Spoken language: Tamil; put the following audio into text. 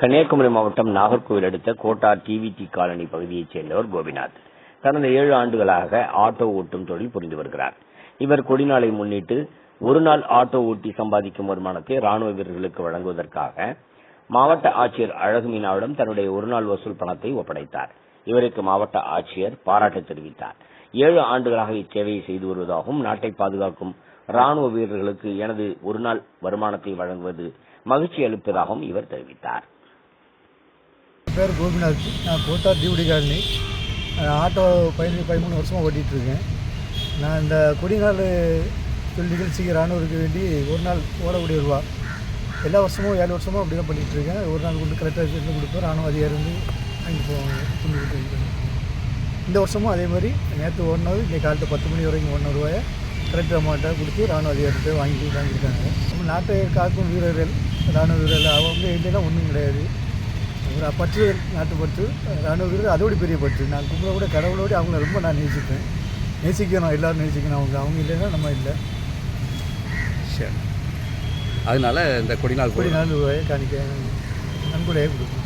கன்னியாகுமரி மாவட்டம் நாகர்கோவில் அடுத்த கோட்டார் டிவிடி காலனி பகுதியைச் சேர்ந்தவர் கோபிநாத். கடந்த ஏழு ஆண்டுகளாக ஆட்டோ ஓட்டும் தொழில் புரிந்து வருகிறார். இவர் கொடிநாளை முன்னிட்டு ஒரு நாள் ஆட்டோ ஓட்டி சம்பாதிக்கும் வருமானத்தை ராணுவ வீரர்களுக்கு வழங்குவதற்காக மாவட்ட ஆட்சியர் அழகுமீனாவிடம் தன்னுடைய ஒருநாள் வசூல் பணத்தை ஒப்படைத்தார். இவருக்கு மாவட்ட ஆட்சியர் பாராட்டு தெரிவித்தார். ஏழு ஆண்டுகளாக இச்சேவையை செய்து வருவதாகவும் நாட்டை பாதுகாக்கும் ராணுவ வீரர்களுக்கு எனது ஒருநாள் வருமானத்தை வழங்குவது மகிழ்ச்சி அளிப்பதாகவும் இவர் தெரிவித்தார். பேர் கோபிநாத். நான் கோத்தார் டிவிடி காலனி. ஆட்டோ பதினஞ்சு பதிமூணு வருஷமாக ஓட்டிகிட்ருக்கேன். நான் இந்த கொடிநாள் தொழில் நிகழ்ச்சிக்கு ராணுவருக்கு வேண்டி ஒரு நாள் ஓடக்கூடிய ரூபா எல்லா வருஷமும் ஏழு வருஷமும் அப்படி தான் பண்ணிகிட்ருக்கேன். ஒரு நாள் கொண்டு கலெக்டர் இருந்து கொடுப்போம் ராணுவ அதிகாரி வந்து வாங்கி போவாங்க. துணி கொடுத்து இந்த வருஷமும் அதே மாதிரி நேற்று ஓடினது இன்னைக்கு காலத்து பத்து மணி வரைக்கும் ஒன்று ரூபாயை கலெக்டர் அமௌண்ட்டை கொடுத்து ராணுவ அதிகாரிகிட்ட வாங்கி வாங்கியிருக்காங்க. நம்ம நாட்டை காக்கும் வீரர்கள் ராணுவ வீரர்கள் அவங்க இல்லைன்னா ஒன்றும் கிடையாது. ஒரு பற்று நாட்டுப்பற்று ராணுவ வீரர் அதோட பெரிய பற்று. நான் கும்பலை கூட கடவுளோடு அவங்கள ரொம்ப நான் நேசிப்பேன். நேசிக்கணும் எல்லாரும் நேசிக்கணும். அவங்க அவங்க இல்லைன்னா நம்ம இல்லை. சரி. அதனால இந்த கொடிநாள் கோடி நாள் ரூபாயை காணிக்க நன்கொடையை கொடுப்போம்